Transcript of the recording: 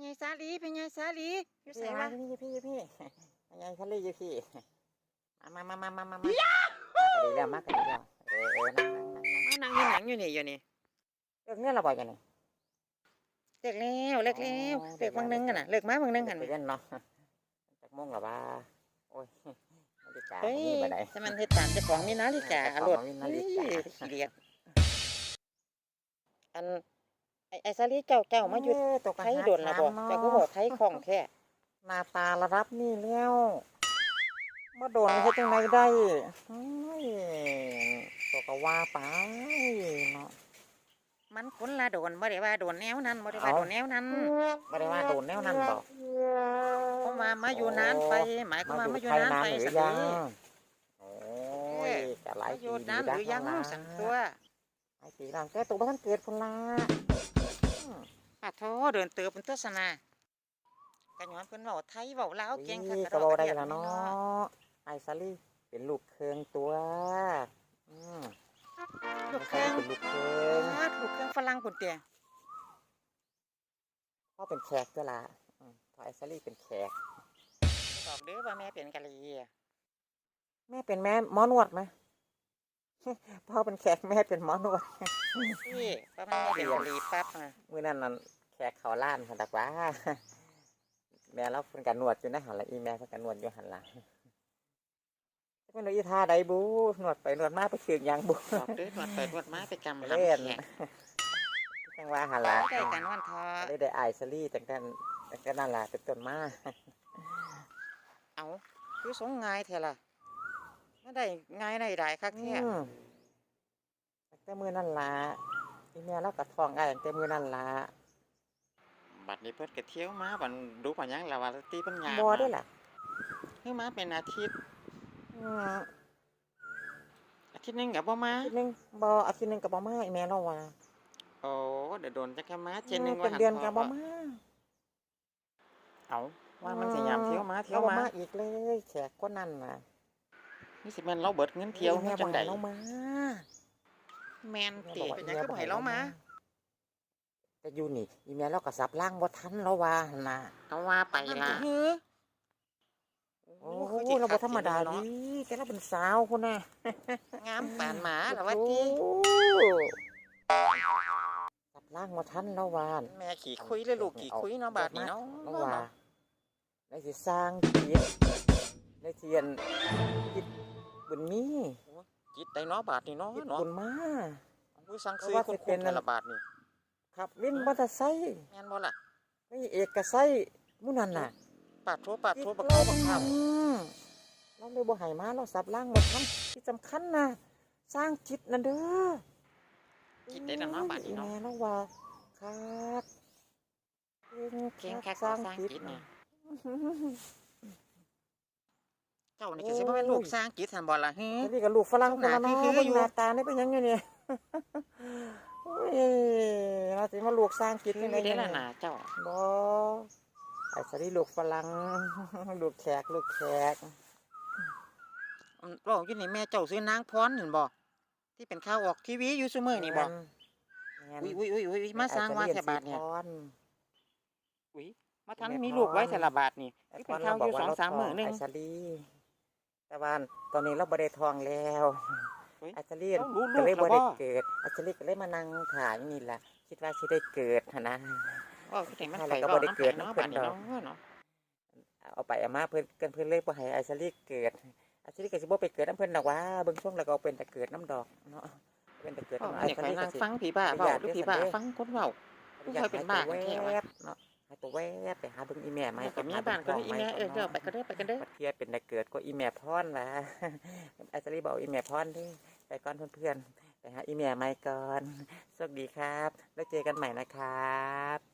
ไงสาลีเป็นไงสาลีอยู่ใส่พี่วะมาพี่พี่พี่ยังไงทะเลอยู่พี่มามามามามามามากันดีแล้วมากันดีแล้วเออเออนั่งนั่งนั่งนั่งมานั่งอยู่หนังอยู่นี่อยู่นี่เลิกเนี่ยเราบ่อยกันนี่เลิกแล้วเลิกแล้วอ๋อเลิกบางนึงกันน่ะเลิกมาบางนึงกันไปเล่นเนาะจากโมงหรอว่าโอ้ยนาฬิกาเฮ้ยมีบ่ได้ถ้ามันเฮ็ดตามเจ้าของมีนาฬิกาเจ้าโลของดมีนาฬิกาเฮ้ยขี้เดียดอัน ไอ้ไอ้สาลีเจ้าเจ้ามาหยุดเออตกไทยโดนละบ่เจ้าก็บอกไทยคล่องแท้หน้าตาระดับนี่แล้วมาโดนเฮ็ดจังไดได้เฮ้ยตัวก็ว่าไปเนาะมันคนละโดนบ่ได้ว่าโดนแนวนั้นบ่ได้ว่าเอ้าโดนแนวนั้นไม่ได้ว่าโดนแนวนั้นบอกเพราะว่ามาอยู่นานไป หมายความว่ามาอยู่นานไปหรืสัอกยัทีงโอ้ยจะหลายมาอปียู่นานหรือยังดักสังตัวหลายปีแล้วแต่ตัวบ้านเกิดพุ่นละอืมปะ โทเดินเติบเป็นตัวสนากันย้อนเพิ่นเว้าไทยเว้าลาวเก่งคักนี่กระก็ดบออกกระได้เดียดแล้วนี่เนาเนาะะไอซาลี่เป็นลูกเคืองตัวอืมลูกเครื่องเป็นลูกเคืองอ้าลูกเครื่องฝรั่งปุ่นเตียพ่อเป็นแขกตัวละอืมพอไอซาลี่เป็นแขกบอกเด้อว่าแม่เป็นกะลีแม่เป็นแม่หมอนวดไหมพ่อเป็นแขกแม่เป็นหมอนวดพี่ว่ามันไม่เป็นกะลีปั๊บอะมื่อนั้นนั่น แขกเขาล้านค่ะดักว่าแม่เราเพิ่นกันนวดอยู่ในหันละอีแม่เพิ่นกันนวดอยู่หันหละจะเป็นอีท่าใดบูนวดไปนวดมาไปคืนยางบูบอกเด้อนวดไปนวดมาไปกำหำเล่นแขกจังว่าหันละได้กันวันทอได้ได้อายซลี่ตั้งแต่ตั้งแต่นั่นล่ะเป็นต้นมาเอาคือสงง่ายแท้ล่ะไม่ได้ง่ายได้ได้คักอืแท้มตั้งแต่มือนั่นล่ะอีแม่เราก็ท้องอ้ายตั้งแต่มือนั่นล่ะ บัดนี้เพิ่นก็เที่ยวมาบัดดูปัญญังละว่าตีปัญญาบ่ได้ล่ะคือมาเป็นอาทิตย์อืมอาทิตย์หนึงก็บ่มาอาทิตย์หนึงบ่อาทิตย์หนึงก็บ่มาอีแม่เราว่าโอ้เดี๋ยวโดนจักมาเจนหนึงเป็ว่านหัเดือนพก็บ่มาเอาว่ามันสิยามเที่ยวมาเที่ยวรบ่มามาอีกเลยแขกคนนั้นน่ะนี่สิแม่นเราเบิดเงินเที่ยวแม่จับ่งให้ได๋เรามาแม่นแม่ติบอกว่าเป็นอีหยังแม่ก็บ่บ่ให้ให้เราเรามามา แต่อยู่นี่อีแม่เราก็สับล่างบ่ทันแล้วว่าหั่นน่ะก็ว่าไปล่ะ โอ้โหเราบ่ธรรมดาดีแต่เราเป็นสาวพุ่นน่ะงามปานหมาล่ะว่าติโอ้สับล่างบ่ทันแล้วว่าแม่ขี่คุยเลยลูกขี่คุยเนาะบาดนี้เนาะแล้วว่าได้สิสร้างจิตได้เทียนจิตบุญมีจิตได้เนาะบาดนี้เนาะจิตเนาะบุญมา ผู้สั่งซื้อเพราะว่าคนสิคเป็นนนั่นละบาทนี่ ขับวินมอเตอร์ไซค์แม่นบ่ล่ะไม่เอกไซค์หมู่นั่นน่ะปาดโทรปาดโทรบักเราเข้าบักข้ามเราเลยบ่ให้มาเราสับล่างหมดทั้งที่สำคัญนะสร้างจิตนั่นเด้อจิตได้แล้วเนาะบาดนี้เนาะแม่เราว่าครับเก่เก่งงคัคักกสสร้าร้างงจิจิตตนี่นะเจ้านี่ก็สิบ่แม่นลูกสร้างจิตหั่นบ่ล่ะฮึแล้วนี่กับลูกฝรั่งคนละหน้าเนาะคือๆเบิ่งอยู่หน้าตานี่เป็นหยังไงเนี่ยโอ้ยเราสิมาลูกสร้างจิตคือยังไงได้เนี่ยล่ะน่ะเจ้าบ่ไอ้สรีลูกฝรั่งลูกแขกลูกแขกอืมเว้าอยู่นี่แม่เจ้าซื้อนางพรเห็นบ่ที่เป็นข่าวออกทีวีอยู่ซุมื้อนี่บ่แม่นอุ้ยอุ้ยอุ้ยอุ้ยมาสร้างว่าแท้บาทเนี่ยไอ้สรีสีพรอุ้ยมาทันแม่มีพรลูกไว้แต่ละบาทนี่ไอ้ที่พเป็นรข่าวอยู่เรสองสามมื้อหนึงไอ้สรีแต่ว่าตอนนี้เราบ่ได้ทองแล้วเฮ้ยไอ้สรีต้องรู้ลูก็กเลยแล้บ่วได้บ่เกิดไอ้สรีก็เลยมานั่งถามอยู่นี่ล่ะคิดว่าสิได้เกิดหั่นนะเว้าที่ไหนมันถ้าไปเราก็เว้าบ่ได้น้ำเกิไผดเนาะน้ำเพิ่บาดนนี้ดอกเนาะเนาะเอาไปเอามาเพิ่นเกินเพิ่นเลยบ่ให้ไอ้สรีเกิดไอ้สรีก็สิบ่ไปเกิดน้ำเพิ่นดอกว่าเบิ่งช่วงแล้วก็เป็นแต่เกิดน้ำดอกเนาะเป็นแต่เกิดเว้าน้ำอันนี้ใครนั่งฟังผีบ้าเว้าหรือผีบ้าฟังคนเว้าผู้เคยเป็นบ้าแวแค่ว่าบเนาะ ให้ตัวแวบไปหาเบิ่งอีแม่ไหมมันก็มีบ้านก็ได้อีแม่เออเด้อไปก็เด้อไปกันเด้อบัดเทียเป็นแต่เกิดก็อีแม่พรล่ะไอ้สรีบอกอีแม่พรเดิไปก่อนเพื่อนๆไปหาอีแม่ใหม่ก่อนสวัสดีครับ แล้วเจอกันใหม่นะครับ